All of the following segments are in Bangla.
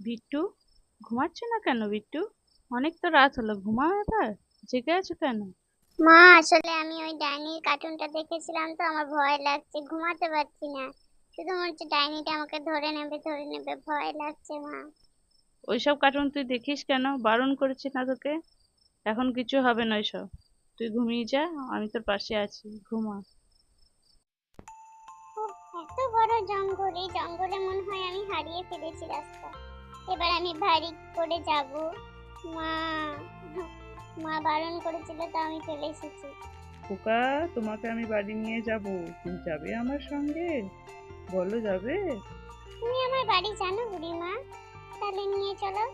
বিট্টু ঘুমাচ্ছ না কেন বিট্টু অনেক তো রাত হলো ঘুমাও এবার জেগে আছো কেন? মা আসলে আমি ওই ডাইনির কার্টুনটা দেখেছিলাম তো আমার ভয় লাগছে ঘুমাতে পারছি না। শুধু মনে হচ্ছে ডাইনিটা আমাকে ধরে নেবে ধরে নেবে ভয় লাগছে মা। ওইসব কার্টুন তুই দেখিস কেন? বারণ করেছি না তোকে? এখন কিছু হবে না ওইসব। তুই ঘুমিয়ে যা আমি তোর পাশে আছি ঘুমা। এত বড় জঙ্গল এই জঙ্গলে মনে হয় আমি হারিয়ে ফেলেছি রাস্তা। এবার আমি বাড়ি করে যাব। মা মা বারণ করেছিল তো আমি চলে এসেছি। খোকা তোমাকে আমি বাড়ি নিয়ে যাব। তুমি যাবে আমার সঙ্গে? বলো যাবে? তুমি আমার বাড়ি জানো বুড়িমা? তাহলে নিয়ে চলো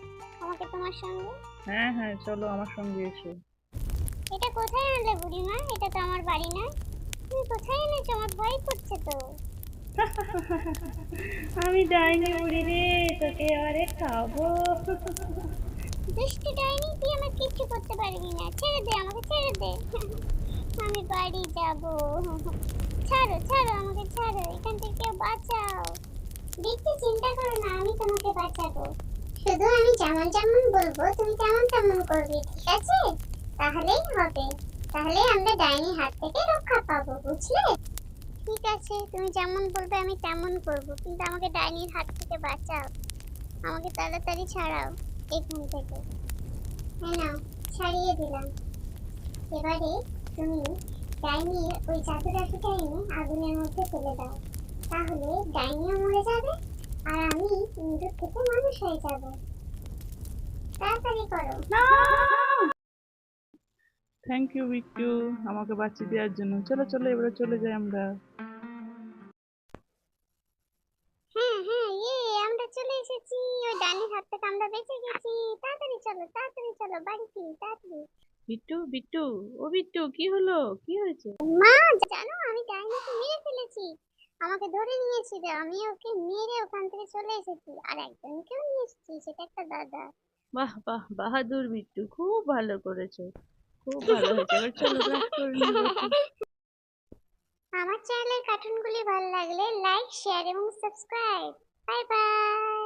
আমাকে তোমার সঙ্গে। হ্যাঁ হ্যাঁ চলো আমার সঙ্গে এসো। এটা কোথায় আনলে বুড়িমা? এটা তো আমার বাড়ি না তুমি কোথায় এনেছো? আমার ভয় করছে তো। আমি ডাইনি উড়ি রে, তোকে আরে খাব। দুষ্টু ডাইনি, তুই আমার কিচ্ছু করতে পারবি না। ছেড়ে দে আমাকে, ছেড়ে দে। আমি বাড়ি যাব। ছাড়ো ছাড়ো আমাকে, ছাড়ো। এখান থেকে বাঁচাও। দেখতে চিন্তা করো না, আমি তোমাকে বাঁচাবো। শুধু আমি যেমন যেমন বলব, তুমি তেমন তেমন করবে, ঠিক আছে? তাহলেই হবে। তাহলে আমরা ডাইনি হাত থেকে রক্ষা পাবো, বুঝলে? ঠিক আছে, তুমি যেমন বলবে আমি তেমন করব। কিন্তু আমাকে ডাইনির হাত থেকে বাঁচাও। আমাকে তাড়াতাড়ি ছাড়াও এখান থেকে। হ্যাঁ নাও, ছাড়িয়ে দিলাম। এবারে তুমি ডাইনির ওই জাদুরাশিটা এনে আগুনের মধ্যে ফেলে দাও। তাহলে ডাইনিও মরে যাবে আর আমি ইঁদুর থেকে মানুষ হয়ে যাব। তাড়াতাড়ি করো। থ্যাংক ইউ বিট্টু আমাকে বাঁচিয়ে দেওয়ার জন্য। চলো চলো এবারে চলে যাই আমরা। হ্যাঁ হ্যাঁ ইয়ে আমরা চলে এসেছি। ওই ডাইনির হাত থেকে আমরা বেঁচে গেছি। তাড়াতাড়ি চলো তাড়াতাড়ি চলো বাড়িতে তাড়াতাড়ি। বিট্টু বিট্টু ও বিট্টু কি হলো? কি হয়েছে? মা জানো আমি ডাইনিকে মেরে ফেলেছি। আমাকে ধরে নিয়েছিল আমি ওকে মেরে ওখান থেকে চলে এসেছি। আর একজনকেও নিয়ে এসেছি সেটা একটা দাদা। বাহ বাহ বাহাদুর বিট্টু খুব ভালো করেছ। আমার চ্যানেলের কার্টুনগুলি ভালো লাগলে লাইক শেয়ার এবং সাবস্ক্রাইব বাই বাই